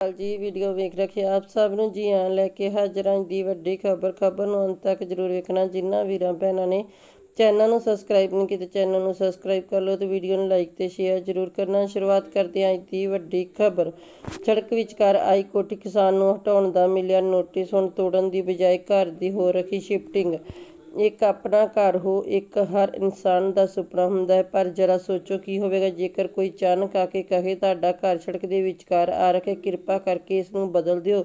ਹਾਲ ਜੀ, ਵੀਡੀਓ ਵੇਖ ਰੱਖੇ ਆਪ ਸਭ ਨੂੰ ਜੀ ਆਣ ਲੈ ਕੇ ਹਾਜ਼ਰ ਦੀ ਵੱਡੀ ਖਬਰ। ਖਬਰ ਨੂੰ ਅੰਤ ਤੱਕ ਜਰੂਰ ਵੇਖਣਾ। ਜਿਨ੍ਹਾਂ ਵੀਰਾਂ, ਭੈਣਾਂ ਨੇ ਚੈਨਲ ਨੂੰ ਸਬਸਕ੍ਰਾਈਬ ਨਹੀਂ ਕੀਤਾ, ਚੈਨਲ ਨੂੰ ਸਬਸਕ੍ਰਾਈਬ ਕਰ ਲਓ ਤੇ ਵੀਡੀਓ ਨੂੰ ਲਾਈਕ ਤੇ ਸ਼ੇਅਰ ਜਰੂਰ ਕਰਨਾ। ਸ਼ੁਰੂਆਤ ਕਰਦੇ ਹਾਂ ਅੱਜ ਦੀ ਵੱਡੀ ਖਬਰ। ਸੜਕ ਵਿਚਕਾਰ ਆਈ ਕੋਠੀ ਕਿਸਾਨ ਨੂੰ ਹਟਾਉਣ ਦਾ ਮਿਲਿਆ ਨੋਟਿਸ ਹੁਣ ਤੋੜਨ ਦੀ ਬਜਾਏ ਘਰ ਦੀ ਹੋ ਰੱਖੀ ਸ਼ਿਫਟਿੰਗ ਇੱਕ ਆਪਣਾ ਘਰ ਹੋ, ਇੱਕ ਹਰ ਇਨਸਾਨ ਦਾ ਸੁਪਨਾ ਹੁੰਦਾ ਹੈ। ਪਰ ਜਰਾ ਸੋਚੋ ਕੀ ਹੋਵੇਗਾ, ਜੇਕਰ ਕੋਈ ਅਚਾਨਕ ਆ ਕੇ ਕਹੇ, ਤੁਹਾਡਾ ਘਰ ਸੜਕ ਦੇ ਵਿਚਕਾਰ ਆ ਰੱਖੇ ਕਿਰਪਾ ਕਰਕੇ ਇਸ ਨੂੰ ਬਦਲ ਦਿਓ।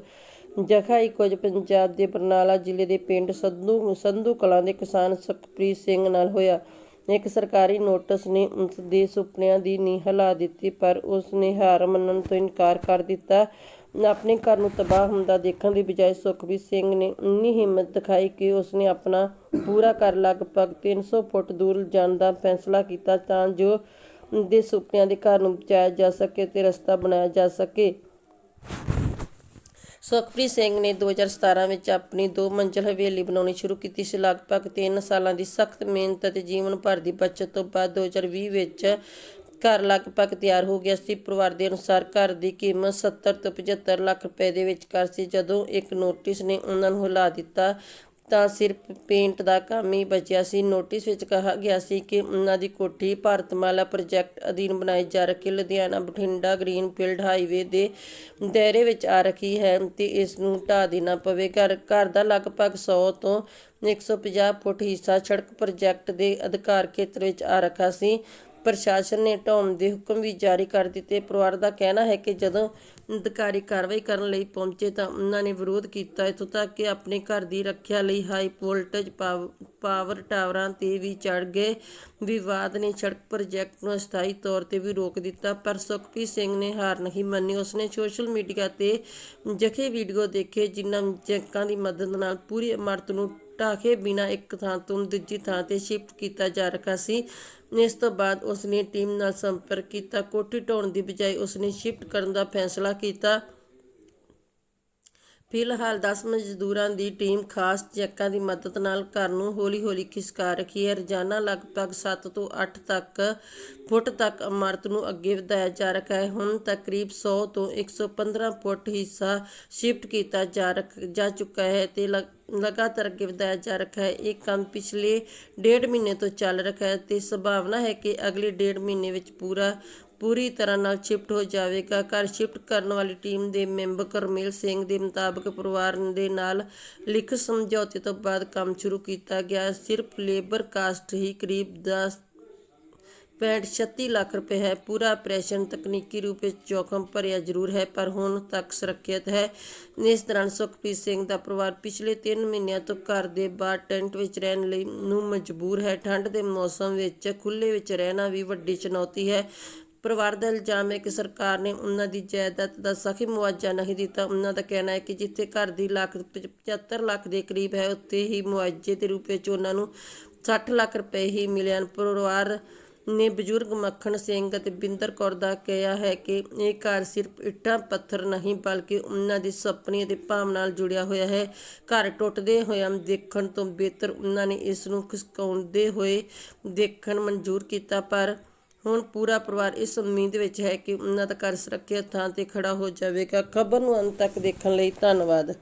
ਜਖਾ ਹੀ ਕੁਝ ਪੰਜਾਬ ਦੇ ਬਰਨਾਲਾ ਜ਼ਿਲ੍ਹੇ ਦੇ ਪਿੰਡ ਸੰਧੂ ਸੰਧੂ ਕਲਾਂ ਦੇ ਕਿਸਾਨ ਸੁਖਪ੍ਰੀਤ ਸਿੰਘ ਨਾਲ ਹੋਇਆ। ਇੱਕ ਸਰਕਾਰੀ ਨੋਟਿਸ ਨੇ ਉਸ ਦੇ ਸੁਪਨਿਆਂ ਦੀ ਨੀਂਹ ਹਿਲਾ ਦਿੱਤੀ, ਪਰ ਉਸ ਨੇ ਹਾਰ ਮੰਨਣ ਤੋਂ ਇਨਕਾਰ ਕਰ ਦਿੱਤਾ। ਆਪਣੇ ਘਰ ਨੂੰ ਤਬਾਹ ਹੁੰਦਾ ਦੇਖਣ ਦੀ ਬਜਾਏ ਸੁਖਬੀਰ ਸਿੰਘ ਨੇ ਇੰਨੀ ਹਿੰਮਤ ਦਿਖਾਈ ਕਿ ਉਸਨੇ ਆਪਣਾ ਪੂਰਾ ਘਰ ਲਗਭਗ 300 ਫੁੱਟ ਦੂਰ ਜਾਣ ਦਾ ਫੈਸਲਾ ਕੀਤਾ ਤਾਂ ਜੋ ਦੇ ਸੁਪਨਿਆਂ ਦੇ ਘਰ ਨੂੰ ਬਚਾਇਆ ਜਾ ਸਕੇ ਤੇ ਰਸਤਾ ਬਣਾਇਆ ਜਾ ਸਕੇ। ਸੁਖਪ੍ਰੀਤ ਸਿੰਘ ਨੇ 2017 ਵਿੱਚ ਆਪਣੀ ਦੋ ਮੰਜ਼ਲ ਹਵੇਲੀ ਬਣਾਉਣੀ ਸ਼ੁਰੂ ਕੀਤੀ ਸੀ। ਲਗਭਗ 3 ਸਾਲਾਂ ਦੀ ਸਖਤ ਮਿਹਨਤ ਅਤੇ ਜੀਵਨ ਭਰ ਦੀ ਬਚਤ ਤੋਂ ਬਾਅਦ 2020 ਵਿੱਚ ਘਰ ਲਗਭਗ ਤਿਆਰ ਹੋ ਗਿਆ ਸੀ। ਪਰਿਵਾਰ ਦੇ ਅਨੁਸਾਰ ਘਰ ਦੀ ਕੀਮਤ 70 ਤੋਂ 75 ਲੱਖ ਰੁਪਏ ਦੇ ਵਿਚਕਾਰ ਸੀ। ਜਦੋਂ ਇੱਕ ਨੋਟਿਸ ਨੇ ਉਹਨਾਂ ਨੂੰ ਹਿਲਾ ਦਿੱਤਾ, ਤਾਂ ਸਿਰਫ ਪੇਂਟ ਦਾ ਕੰਮ ਹੀ ਬਚਿਆ ਸੀ। ਨੋਟਿਸ ਵਿੱਚ ਕਿਹਾ ਗਿਆ ਸੀ ਕਿ ਉਹਨਾਂ ਦੀ ਕੋਠੀ ਭਾਰਤਮਾਲਾ ਪ੍ਰੋਜੈਕਟ ਅਧੀਨ ਬਣਾਈ ਜਾ ਰਹੀ ਲੁਧਿਆਣਾ ਬਠਿੰਡਾ ਗ੍ਰੀਨਫੀਲਡ ਹਾਈਵੇ ਦੇ ਦਾਇਰੇ ਵਿੱਚ ਆ ਰਹੀ ਹੈ ਤੇ ਇਸ ਨੂੰ ਢਾ ਦੇਣਾ ਪਵੇਗਾ। ਘਰ ਦਾ ਲਗਭਗ 100 ਤੋਂ 150 ਫੁੱਟ ਹਿੱਸਾ ਸੜਕ ਪ੍ਰੋਜੈਕਟ ਦੇ ਅਧਿਕਾਰ ਖੇਤਰ ਵਿੱਚ ਆ ਰੱਖਾ ਸੀ। ਪ੍ਰਸ਼ਾਸਨ ਨੇ ਢਾਉਣ ਦੇ ਹੁਕਮ ਵੀ ਜਾਰੀ ਕਰ ਦਿੱਤੇ। ਪਰਿਵਾਰ ਦਾ ਕਹਿਣਾ ਹੈ ਕਿ ਜਦੋਂ ਅਧਿਕਾਰੀ ਕਾਰਵਾਈ ਕਰਨ ਲਈ ਪਹੁੰਚੇ ਤਾਂ ਉਹਨਾਂ ਨੇ ਵਿਰੋਧ ਕੀਤਾ। ਇਥੋਂ ਤੱਕ ਕਿ ਆਪਣੇ ਘਰ ਦੀ ਰੱਖਿਆ ਲਈ ਹਾਈ ਵੋਲਟੇਜ ਪਾਵਰ ਟਾਵਰਾਂ ਤੇ ਵੀ ਚੜ ਗਏ। ਵਿਵਾਦ ਨੇ ਸੜਕ ਪ੍ਰੋਜੈਕਟ ਨੂੰ ਅਸਥਾਈ ਤੌਰ ਤੇ ਵੀ ਰੋਕ ਦਿੱਤਾ, ਪਰ ਸੁਖਪ੍ਰੀਤ ਸਿੰਘ ਨੇ ਹਾਰ ਨਹੀਂ ਮੰਨੀ। ਉਸਨੇ ਸੋਸ਼ਲ ਮੀਡੀਆ ਤੇ ਜਖੇ ਵੀਡੀਓ ਦੇਖੇ, ਜਿਨ੍ਹਾਂ ਜੱਕਾਂ ਦੀ ਮਦਦ ਨਾਲ ਪੂਰੀ ਇਮਾਰਤ ਨੂੰ ਢਾਕੇ ਬਿਨਾ ਇੱਕ ਥਾਂ ਤੋਂ ਦੂਜੀ ਥਾਂ ਤੇ ਸ਼ਿਫਟ ਕੀਤਾ ਜਾ ਰਿਹਾ ਸੀ। ਇਸ ਤੋਂ ਬਾਅਦ ਉਸ ਨੇ ਟੀਮ ਨਾਲ ਸੰਪਰਕ ਕੀਤਾ। ਕੋਠੀ ਢਾਉਣ ਦੀ ਬਜਾਏ ਉਸ ਨੇ ਸ਼ਿਫਟ ਕਰਨ ਦਾ ਫੈਸਲਾ ਕੀਤਾ। ਫਿਲਹਾਲ 10 ਮਜ਼ਦੂਰਾਂ ਦੀ ਟੀਮ ਖਾਸ ਚੈੱਕਾਂ ਦੀ ਮਦਦ ਨਾਲ ਘਰ ਨੂੰ ਹੌਲੀ-ਹੌਲੀ ਖਿਸਕਾ ਰਹੀ ਹੈ। ਰੋਜ਼ਾਨਾ ਲਗਭਗ 7 ਤੋਂ 8 ਤੱਕ ਫੁੱਟ ਤੱਕ ਇਮਾਰਤ ਨੂੰ ਅੱਗੇ ਵਧਾਇਆ ਜਾ ਰਿਹਾ ਹੈ। ਹੁਣ ਤਕਰੀਬ 100 ਤੋਂ 115 ਫੁੱਟ ਹਿੱਸਾ ਸ਼ਿਫਟ ਕੀਤਾ ਜਾ ਜਾ ਚੁੱਕਾ ਹੈ ਤੇ ਲਗਾਤਾਰ ਅੱਗੇ ਵਧਾਇਆ ਜਾ ਰਿਹਾ ਹੈ। ਇਹ ਕੰਮ ਪਿਛਲੇ ਡੇਢ ਮਹੀਨੇ ਤੋਂ ਚੱਲ ਰਿਹਾ ਹੈ ਤੇ ਸੰਭਾਵਨਾ ਹੈ ਕਿ ਅਗਲੇ ਡੇਢ ਮਹੀਨੇ ਵਿੱਚ ਪੂਰਾ ਪੂਰੀ ਤਰ੍ਹਾਂ ਨਾਲ ਸ਼ਿਫਟ ਹੋ ਜਾਵੇਗਾ। ਘਰ ਸ਼ਿਫਟ ਕਰਨ ਵਾਲੀ ਟੀਮ ਦੇ ਮੈਂਬਰ ਕਰਮੇਲ ਸਿੰਘ ਦੇ ਮੁਤਾਬਕ ਪਰਿਵਾਰ ਦੇ ਨਾਲ ਲਿਖ ਸਮਝੌਤੇ ਤੋਂ ਬਾਅਦ ਕੰਮ ਸ਼ੁਰੂ ਕੀਤਾ ਗਿਆ। ਸਿਰਫ ਲੇਬਰ ਕਾਸਟ ਹੀ ਕਰੀਬ 10 36 ਲੱਖ ਰੁਪਏ ਹੈ। ਪੂਰਾ ਆਪਰੇਸ਼ਨ ਤਕਨੀਕੀ ਰੂਪ ਵਿੱਚ ਜੋਖਮ ਭਰਿਆ ਜ਼ਰੂਰ ਹੈ, ਪਰ ਹੁਣ ਤੱਕ ਸੁਰੱਖਿਅਤ ਹੈ। ਇਸ ਦੌਰਾਨ ਸੁਖਪ੍ਰੀਤ ਸਿੰਘ ਦਾ ਪਰਿਵਾਰ ਪਿਛਲੇ 3 ਮਹੀਨਿਆਂ ਤੋਂ ਘਰ ਦੇ ਬਾਹਰ ਟੈਂਟ ਵਿੱਚ ਰਹਿਣ ਲਈ ਨੂੰ ਮਜਬੂਰ ਹੈ। ਠੰਡ ਦੇ ਮੌਸਮ ਵਿੱਚ ਖੁੱਲੇ ਵਿੱਚ ਰਹਿਣਾ ਵੀ ਵੱਡੀ ਚੁਣੌਤੀ ਹੈ। ਪਰਿਵਾਰ ਦਾ ਇਲਜ਼ਾਮ ਹੈ ਕਿ ਸਰਕਾਰ ਨੇ ਉਹਨਾਂ ਦੀ ਜਾਇਦਾਦ ਦਾ ਸਖੀ ਮੁਆਵਜ਼ਾ ਨਹੀਂ ਦਿੱਤਾ। ਉਹਨਾਂ ਦਾ ਕਹਿਣਾ ਹੈ ਕਿ ਜਿੱਥੇ ਘਰ ਦੀ ਲੱਖ 75 ਲੱਖ ਦੇ ਕਰੀਬ ਹੈ, ਉੱਥੇ ਹੀ ਮੁਆਵਜ਼ੇ ਦੇ ਰੂਪ ਵਿੱਚ ਉਹਨਾਂ ਨੂੰ 60 ਲੱਖ ਰੁਪਏ ਹੀ ਮਿਲਿਆ। ਪਰਿਵਾਰ ਨੇ ਬਜ਼ੁਰਗ ਮੱਖਣ ਸਿੰਘ ਅਤੇ ਬਿੰਦਰ ਕੌਰ ਦਾ ਕਿਹਾ ਹੈ ਕਿ ਇਹ ਘਰ ਸਿਰਫ ਇੱਟਾਂ, ਪੱਥਰ ਨਹੀਂ, ਬਲਕਿ ਉਹਨਾਂ ਦੀ ਸੁਪਨੇ ਅਤੇ ਭਾਵ ਨਾਲ ਜੁੜਿਆ ਹੋਇਆ ਹੈ। ਘਰ ਟੁੱਟਦੇ ਹੋਏ ਦੇਖਣ ਤੋਂ ਬਿਹਤਰ ਉਹਨਾਂ ਨੇ ਇਸ ਨੂੰ ਖਿਸਕਾਉਂਦੇ ਹੋਏ ਦੇਖਣ ਮਨਜ਼ੂਰ ਕੀਤਾ, ਪਰ ਹੁਣ ਪੂਰਾ ਪਰਿਵਾਰ ਇਸ ਉਮੀਦ ਵਿੱਚ ਹੈ ਕਿ ਉਹਨਾਂ ਦਾ ਘਰ ਸੁਰੱਖਿਅਤ ਥਾਂ ਤੇ ਖੜਾ ਹੋ ਜਾਵੇਗਾ। ਖਬਰ ਨੂੰ ਅੰਤ ਤੱਕ ਦੇਖਣ ਲਈ ਧੰਨਵਾਦ।